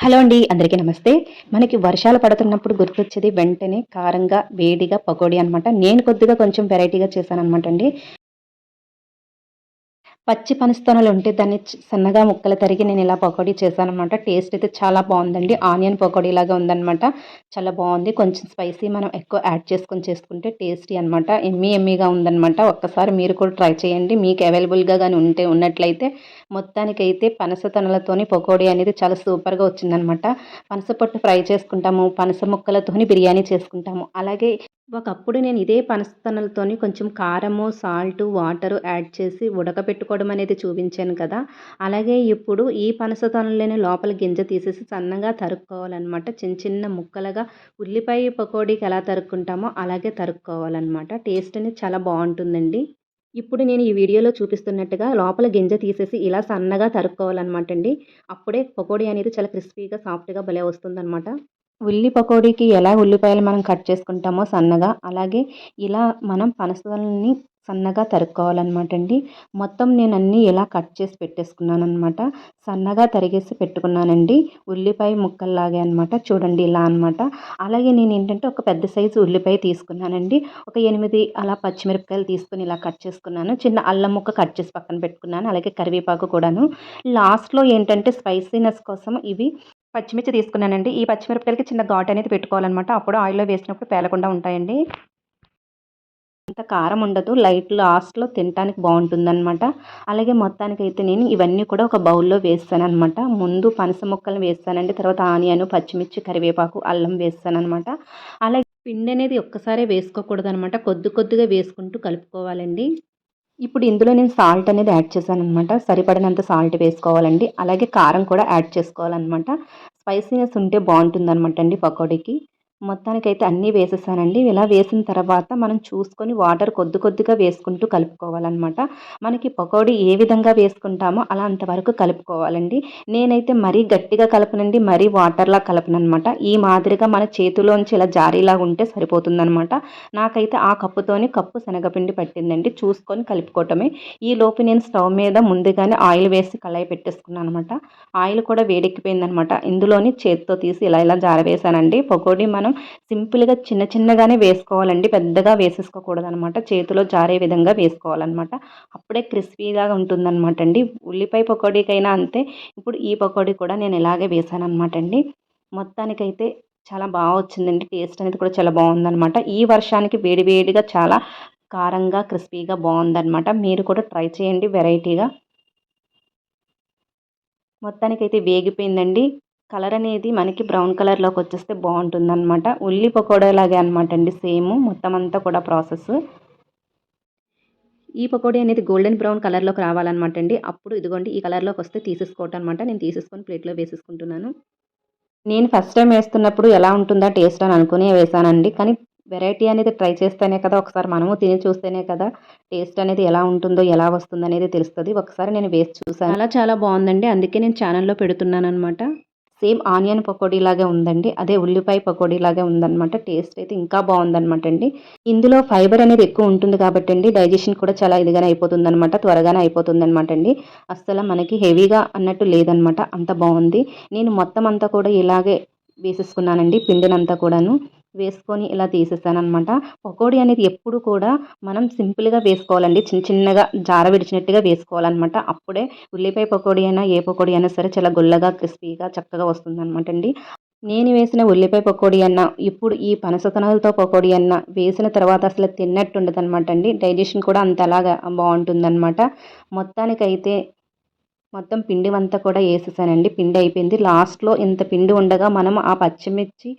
Hello అండి అందరికీ నమస్తే. మనకి వర్షాలు పడుతున్నప్పుడు గుర్తొచ్చేది వెంటనే కారంగా వేడిగా పకోడీ అనమాట నేను కొద్దిగా కొంచెం వెరైటీగా చేశాను అనమాట అండి. పచ్చి పనస్తోనలు ఉంటే దాన్ని సన్నగా ముక్కలు తరిగి నేను ఇలా పకోడీ చేశానమాట టేస్ట్ అయితే చాలా బాగుందండి. ఆనియన్ పకోడీ లాగా ఉందన్నమాట. చాలా బాగుంది. కొంచెం స్పైసీ మనం ఎక్కువ యాడ్ చేసుకొని చేసుకుంటే టేస్టీ అనమాట ఎమ్మీ ఎమ్మీగా ఉందన్నమాట. ఒక్కసారి మీరు కూడా ట్రై చేయండి. మీకు అవైలబుల్గా కానీ ఉంటే ఉన్నట్లయితే మొత్తానికైతే పనసతనలతోని పకోడీ అనేది చాలా సూపర్గా వచ్చిందనమాట పనస పొట్టు ఫ్రై చేసుకుంటాము. పనస ముక్కలతోని బిర్యానీ చేసుకుంటాము. అలాగే ఒకప్పుడు నేను ఇదే పనస్తనలతోని కొంచెం కారము సాల్ట్ వాటరు యాడ్ చేసి ఉడకపెట్టుకోవడం అనేది చూపించాను కదా. అలాగే ఇప్పుడు ఈ పనసతొనలోనే లోపల గింజ తీసేసి సన్నగా తరుక్కోవాలన్నమాట. చిన్న చిన్న ముక్కలుగా ఉల్లిపాయ పకోడీకి ఎలా తరుక్కుంటామో అలాగే తరుక్కోవాలన్నమాట. టేస్ట్ అనేది చాలా బాగుంటుందండి. ఇప్పుడు నేను ఈ వీడియోలో చూపిస్తున్నట్టుగా లోపల గింజ తీసేసి ఇలా సన్నగా తరుక్కోవాలన్నమాట అండి. అప్పుడే పకోడీ అనేది చాలా క్రిస్పీగా సాఫ్ట్గా భలే వస్తుందన్నమాట. ఉల్లి పకోడీకి ఎలా ఉల్లిపాయలు మనం కట్ చేసుకుంటామో సన్నగా అలాగే ఇలా మనం పనసలని సన్నగా తరుక్కోవాలన్నమాట అండి. మొత్తం నేను అన్నీ ఇలా కట్ చేసి పెట్టేసుకున్నాను అనమాట సన్నగా తరిగేసి పెట్టుకున్నానండి. ఉల్లిపాయ ముక్కల్లాగే అనమాట చూడండి ఇలా అనమాట అలాగే నేను ఏంటంటే ఒక పెద్ద సైజు ఉల్లిపాయ తీసుకున్నానండి. ఒక ఎనిమిది అలా పచ్చిమిరపకాయలు తీసుకుని ఇలా కట్ చేసుకున్నాను. చిన్న అల్లం ముక్క కట్ చేసి పక్కన పెట్టుకున్నాను. అలాగే కరివేపాకు కూడాను. లాస్ట్లో ఏంటంటే స్పైసీనెస్ కోసం ఇవి పచ్చిమిర్చి తీసుకున్నానండి. ఈ పచ్చిమిరపకాయలకి చిన్న ఘాటు అనేది పెట్టుకోవాలన్నమాట. అప్పుడు ఆయిల్లో వేసినప్పుడు పేలకుండా ఉంటాయండి. అంత కారం ఉండదు. లైట్ లాస్ట్లో తినడానికి బాగుంటుందన్నమాట. అలాగే మొత్తానికి అయితే నేను ఇవన్నీ కూడా ఒక బౌల్లో వేస్తాను అనమాట ముందు పనస ముక్కలను వేస్తానండి. తర్వాత ఆనియన్ పచ్చిమిర్చి కరివేపాకు అల్లం వేస్తాను అనమాట అలాగే పిండి అనేది ఒక్కసారే వేసుకోకూడదు అనమాట కొద్ది కొద్దిగా వేసుకుంటూ కలుపుకోవాలండి. ఇప్పుడు ఇందులో నేను సాల్ట్ అనేది యాడ్ చేశాను అనమాట సరిపడినంత సాల్ట్ వేసుకోవాలండి. అలాగే కారం కూడా యాడ్ చేసుకోవాలన్నమాట. స్పైసీనెస్ ఉంటే బాగుంటుంది అనమాట అండి పకోడీకి. మొత్తానికైతే అన్నీ వేసేసానండి. ఇలా వేసిన తర్వాత మనం చూసుకొని వాటర్ కొద్ది కొద్దిగా వేసుకుంటూ కలుపుకోవాలన్నమాట. మనకి పకోడీ ఏ విధంగా వేసుకుంటామో అలా అంతవరకు కలుపుకోవాలండి. నేనైతే మరీ గట్టిగా కలపనండి మరీ వాటర్లా కలపనమాట ఈ మాదిరిగా మన చేతిలోంచి ఇలా జారీలాగా ఉంటే సరిపోతుందనమాట నాకైతే ఆ కప్పుతోని కప్పు శనగపిండి పట్టిందండి. చూసుకొని కలుపుకోవటమే. ఈ లోపు నేను స్టవ్ మీద ముందుగానే ఆయిల్ వేసి కళాయి పెట్టేసుకున్నాను అనమాట ఆయిల్ కూడా వేడెక్కిపోయిందనమాట ఇందులోని చేతితో తీసి ఇలా ఇలా జారవేశానండి. పకోడీ మనం సింపుల్గా చిన్న చిన్నగానే వేసుకోవాలండి. పెద్దగా వేసేసుకోకూడదు అనమాట చేతిలో జారే విధంగా వేసుకోవాలన్నమాట అప్పుడే క్రిస్పీగా ఉంటుందన్నమాట అండి ఉల్లిపాయ పకోడీకైనా అంతే. ఇప్పుడు ఈ పకోడీ కూడా నేను ఇలాగే వేసాను అనమాట అండి మొత్తానికైతే చాలా బాగా వచ్చిందండి. టేస్ట్ అనేది కూడా చాలా బాగుందన్నమాట ఈ వర్షానికి వేడివేడిగా చాలా కారంగా క్రిస్పీగా బాగుందన్నమాట మీరు కూడా ట్రై చేయండి వెరైటీగా. మొత్తానికైతే వేగిపోయిందండి. కలర్ అనేది మనకి బ్రౌన్ కలర్లోకి వచ్చేస్తే బాగుంటుందన్నమాట. ఉల్లి పకోడా లాగే అనమాట అండి సేమ్ మొత్తం అంతా కూడా ప్రాసెస్. ఈ పకోడీ అనేది గోల్డెన్ బ్రౌన్ కలర్లోకి రావాలన్నమాట అండి. అప్పుడు ఇదిగోండి ఈ కలర్లోకి వస్తే తీసేసుకోవటం అనమాట నేను తీసేసుకొని ప్లేట్లో వేసేసుకుంటున్నాను. నేను ఫస్ట్ టైం వేస్తున్నప్పుడు ఎలా ఉంటుందా టేస్ట్ అని అనుకుని వేసానండి. కానీ వెరైటీ అనేది ట్రై చేస్తేనే కదా ఒకసారి మనము తిని చూస్తేనే కదా టేస్ట్ అనేది ఎలా ఉంటుందో ఎలా వస్తుందో అనేది తెలుస్తుంది. ఒకసారి నేను వేసి చూసాను అలా చాలా బాగుందండి. అందుకే నేను ఛానల్లో పెడుతున్నాను అనమాట సేమ్ ఆనియన్ పకోడీ లాగే ఉందండి. అదే ఉల్లిపాయ పకోడీ లాగే ఉందన్నమాట. టేస్ట్ అయితే ఇంకా బాగుందన్నమాట అండి. ఇందులో ఫైబర్ అనేది ఎక్కువ ఉంటుంది కాబట్టి అండి డైజెషన్ కూడా చాలా ఇదిగానే అయిపోతుంది అనమాట త్వరగానే అయిపోతుంది అనమాట అండి. అస్సలు మనకి హెవీగా అన్నట్టు లేదనమాట అంత బాగుంది. నేను మొత్తం అంతా కూడా ఇలాగే వేసేసుకున్నానండి పిండినంతా కూడాను. వేసుకొని ఇలా తీసేసానమాట పకోడీ అనేది ఎప్పుడు కూడా మనం సింపుల్గా వేసుకోవాలండి. చిన్న చిన్నగా జార విడిచినట్టుగా వేసుకోవాలన్నమాట. అప్పుడే ఉల్లిపాయ పకోడీ అయినా ఏ పకోడీ అయినా సరే చాలా గుల్లగా క్రిస్పీగా చక్కగా వస్తుందన్నమాట అండి. నేను వేసిన ఉల్లిపాయ పకోడీ అన్న ఇప్పుడు ఈ పనసతనాలతో పకోడీ అన్న వేసిన తర్వాత అసలు తిన్నట్టు ఉండదు అనమాట అండి. డైజెషన్ కూడా అంత అలాగా బాగుంటుందన్నమాట. మొత్తానికైతే మొత్తం పిండి అంతా కూడా వేసేసానండి. పిండి అయిపోయింది. లాస్ట్లో ఇంత పిండి ఉండగా మనం ఆ పచ్చిమిర్చి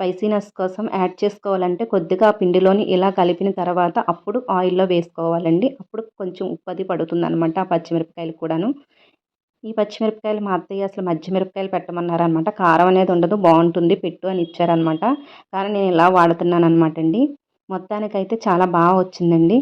స్పైసీనెస్ కోసం యాడ్ చేసుకోవాలంటే కొద్దిగా ఆ పిండిలోని ఇలా కలిపిన తర్వాత అప్పుడు ఆయిల్లో వేసుకోవాలండి. అప్పుడు కొంచెం ఉప్పది పడుతుంది అనమాట ఆ పచ్చిమిరపకాయలు కూడాను. ఈ పచ్చిమిరపకాయలు మా అత్తయ్య అసలు మధ్యమిరపకాయలు పెట్టమన్నారనమాట కారం అనేది ఉండదు బాగుంటుంది. పెట్టు అని ఇచ్చారనమాట కానీ నేను ఇలా వాడుతున్నాను అనమాట అండి. మొత్తానికైతే చాలా బాగా వచ్చిందండి.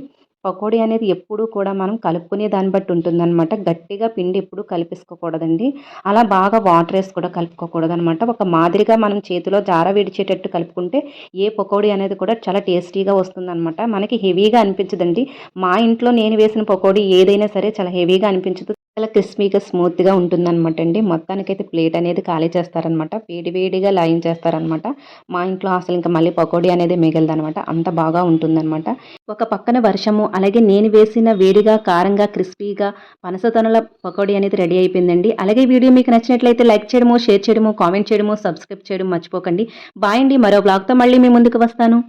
పకోడీ అనేది ఎప్పుడూ కూడా మనం కలుపుకునే దాన్ని బట్టి ఉంటుందన్నమాట. గట్టిగా పిండి ఎప్పుడు కలిపేసుకోకూడదండి. అలా బాగా వాటర్ వేసి కూడా కలుపుకోకూడదనమాట ఒక మాదిరిగా మనం చేతిలో జార విడిచేటట్టు కలుపుకుంటే ఏ పకోడీ అనేది కూడా చాలా టేస్టీగా వస్తుందన్నమాట. మనకి హెవీగా అనిపించదండి. మా ఇంట్లో నేను వేసిన పకోడీ ఏదైనా సరే చాలా హెవీగా అనిపించదు. చాలా క్రిస్పీగా స్మూత్గా ఉంటుందన్నమాట అండి. మొత్తానికైతే ప్లేట్ అనేది ఖాళీ చేస్తారనమాట వేడి వేడిగా లైన్ చేస్తారనమాట మా ఇంట్లో అసలు ఇంకా మళ్ళీ పకోడీ అనేది మిగలదనమాట అంత బాగా ఉంటుందన్నమాట. ఒక పక్కన వర్షము అలాగే నేను వేసిన వేడిగా కారంగా క్రిస్పీగా పనసతనుల పకోడీ అనేది రెడీ అయిపోయిందండి. అలాగే వీడియో మీకు నచ్చినట్లయితే లైక్ చేయడము షేర్ చేయడము కామెంట్ చేయడము సబ్స్క్రైబ్ చేయడం మర్చిపోకండి. బాయ్ అండి. మరో బ్లాగ్తో మళ్ళీ మీ ముందుకు వస్తాను.